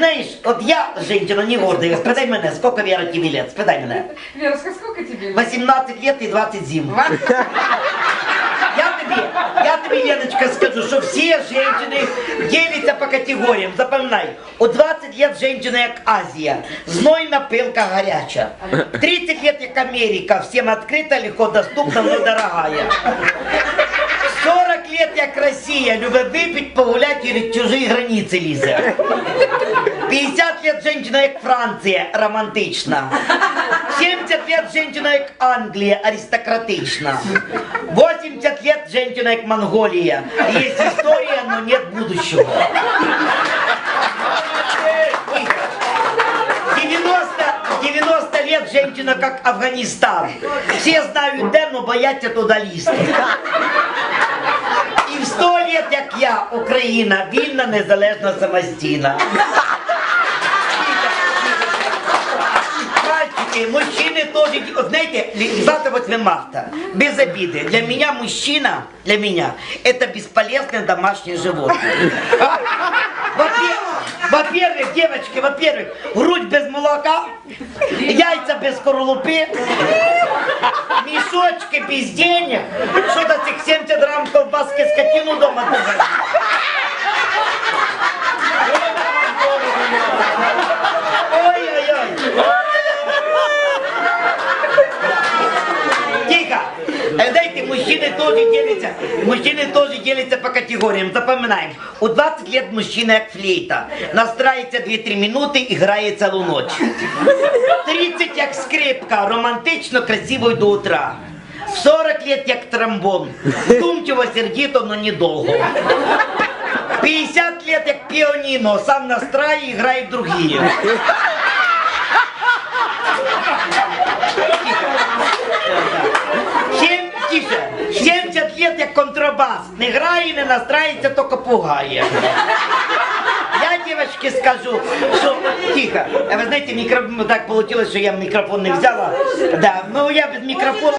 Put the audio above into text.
знаешь, вот я, женщина, не гордая, спитай меня, сколько Вера тебе лет, спитай меня. Верочка, сколько тебе? 18 лет и 20 зим. Я тебе, я тебе, Леночка, скажу, что все женщины делятся по категориям. Запоминай, у 20 лет женщина як Азия, знойна пилка горяча. 30 лет як Америка, всем открыта, легко доступна, но дорогая. 40 лет як Россия, любит выпить, погулять или чужие границы лізе. 50 лет женщина як Франція, романтична. 70 лет женщина як Англія, аристократична. 80 лет женщина як Монголія. Есть история, но нет будущего. 90, 90 лет женщина как Афганистан. Все знают де, но бояться туда лізти. І в 100 лет, як я, Україна, вільна, незалежна, самостійна. Мальчики, мужчины тоже, вот знаете, ли- завтра 8 марта, без обиды. Для меня мужчина, для меня, это бесполезное домашнее животное. Во-пе- Во-первых, девочки, во-первых, грудь без молока, яйца без скорлупы, мешочки без денег, что-то этих 70 грамм колбаски скотину дома держать. Ой-ой-ой. Тихо! Э, Знаете, мужчины тоже делятся, мужчины тоже делятся по категориям. Запоминаем. У 20 лет мужчина як флейта. Настрається 2-3 минути і грає цілу ніч. 30 як скрипка, романтично, красиво й до утра. В 40 лет як тромбон. Вдумчиво, сердито, но недолго. 50 лет як піаніно, сам настрає і грає другие. Сім, тише, 70 лет як контрабас. Не грає, не настрається, тільки пугає. Я, девочки, скажу, что... Тихо. А вы знаете, микро... так получилось, что я микрофон не взяла. Да, ну я без микрофона...